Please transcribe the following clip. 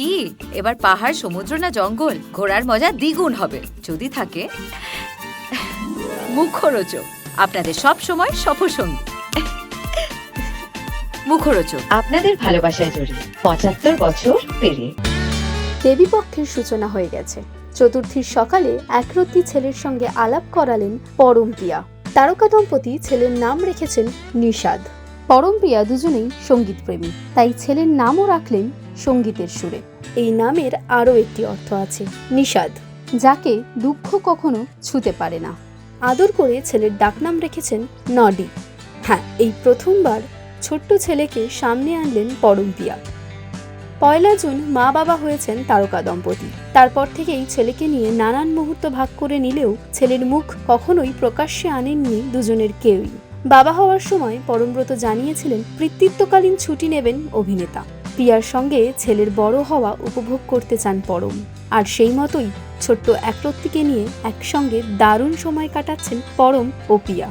কি? এবার পাহাড় সমুদ্র না জঙ্গল? ঘোরার মজা দ্বিগুণ হবে। যদি থাকে মুখরোচক। আপনাদের সব সময় সফরসঙ্গী। মুখরোচক। আপনাদের ভালোবাসায় জড়িয়ে পঁচাত্তর বছর পেরিয়ে। দেবীপক্ষের সূচনা হয়ে গেছে। চতুর্থীর সকালে একরত্তি ছেলের সঙ্গে আলাপ করালেন পরমপ্রিয়া তারকা দম্পতি ছেলের নাম রেখেছেন নিষাদ। পরমপ্রিয়া দুজনেই সঙ্গীতপ্রেমী। তাই ছেলের নামও রাখলেন সঙ্গীতের সুরে। এই নামের আরও একটি অর্থ আছে নিষাদ। যাকে দুঃখ কখনো ছুতে পারে না। আদর করে ছেলের ডাকনাম রেখেছেন নডি। হ্যাঁ এই প্রথমবার ছোট্ট ছেলেকে সামনে আনলেন পরমপ্রিয়া পয়লা জুন মা বাবা হয়েছেন তারকা দম্পতি। তারপর থেকেই ছেলেকে নিয়ে নানান মুহূর্ত ভাগ করে নিলেও ছেলের মুখ কখনোই প্রকাশ্যে আনেননি দুজনের কেউই। বাবা হওয়ার সময় পরমব্রত জানিয়েছিলেন, কৃতিত্বকালীন ছুটি নেবেন অভিনেতা। পিয়ার সঙ্গে ছেলের বড় হওয়া উপভোগ করতে চান পরম। আর সেই মতোই ছোট্ট একরত্তিকে নিয়ে একসঙ্গে দারুণ সময় কাটাচ্ছেন পরম ও প্রিয়া।